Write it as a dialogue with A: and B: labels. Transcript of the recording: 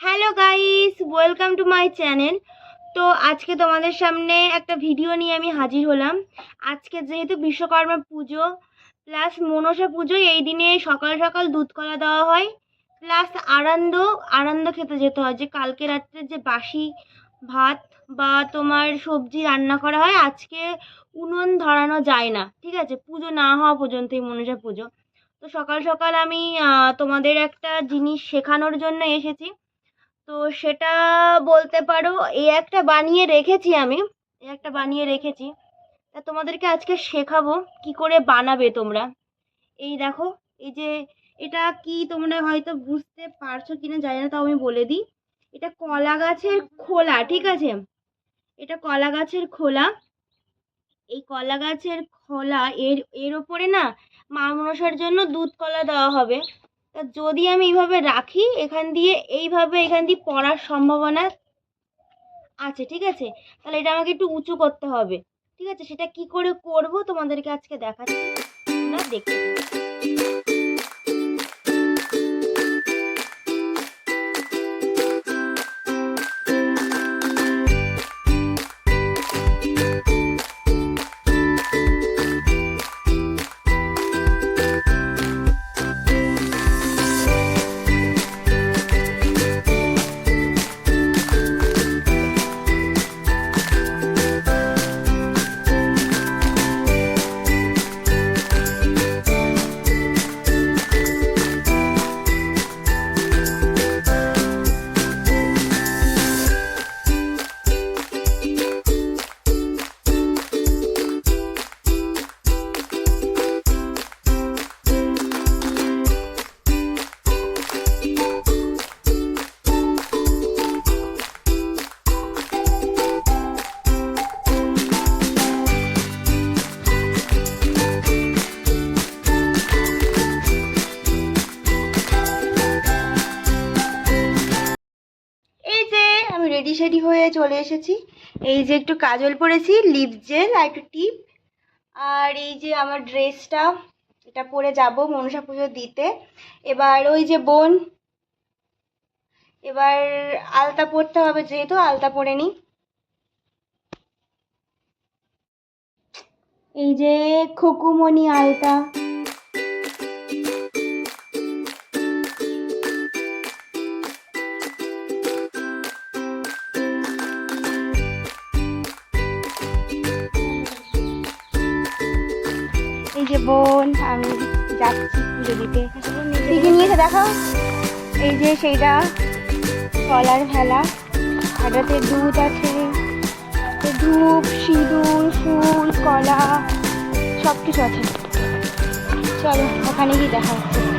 A: Hello guys welcome to my channel তো আজকে তোমাদের সামনে একটা ভিডিও নিয়ে আমি হাজির হলাম। আজকে যেহেতু বিশ্বকর্মা পুজো প্লাস মনসা পুজো, এই দিনে সকাল সকাল দুধ কলা দেওয়া হয় প্লাস আনন্দ আনন্দ খেতে যেতে হয়। যে কালকে রাত্রে যে বাসি ভাত বা তোমার সবজি রান্না করা হয়, আজকে উনুন ধরানো যায় না। ঠিক আছে? পুজো না হওয়া পর্যন্তই মনসা পুজো। তো সকাল সকাল আমি তোমাদের একটা জিনিস শেখানোর জন্য এসেছি। তো সেটা বলতে পারো এই একটা বানিয়ে রেখেছি আমি এই একটা বানিয়ে রেখেছি। তা তোমাদেরকে আজকে শেখাবো কি করে বানাবে তোমরা। এই দেখো, এই যে এটা কি তোমরা হয়তো বুঝতে পারছ কিনা জানি না, তাও আমি বলে দিই। এটা কলা গাছের খোলা, ঠিক আছে? এটা কলা গাছের খোলা। এই কলা গাছের খোলা, এর এর ওপরে না মা মনসার জন্য দুধ কলা দেওয়া হবে। তা যদি আমি এইভাবে রাখি, এখান দিয়ে এইভাবে এখান দিয়ে পড়ার সম্ভাবনা আছে, ঠিক আছে? তাহলে এটা আমাকে একটু উঁচু করতে হবে। ঠিক আছে? সেটা কি করে করব তোমাদেরকে আজকে দেখাচ্ছি। না দেখতে সেডি হয়ে চলে এসেছি। এই যে একটু কাজল পরেছি লিপ জেল আর একটু টিপ আর এই যে আমার ড্রেসটা এটা পরে যাব মনসা পুজো দিতে। এবার ওই যে বোন, এবার আলতা পরতে হবে যেহেতু, আলতা পরে নিই। এই যে খুকুমণি আলতা। যে বোন, আমি যাচ্ছি পুজো দিতে। কি নিয়ে নিয়েছে দেখো এই যে সেইটা কলার ভেলা। হাটাতে দুধ আছে। ধূপ, সিঁদুর, ফুল, কলা সব কিছু আছে। চলো, ওখানে গিয়ে দেখা হচ্ছে।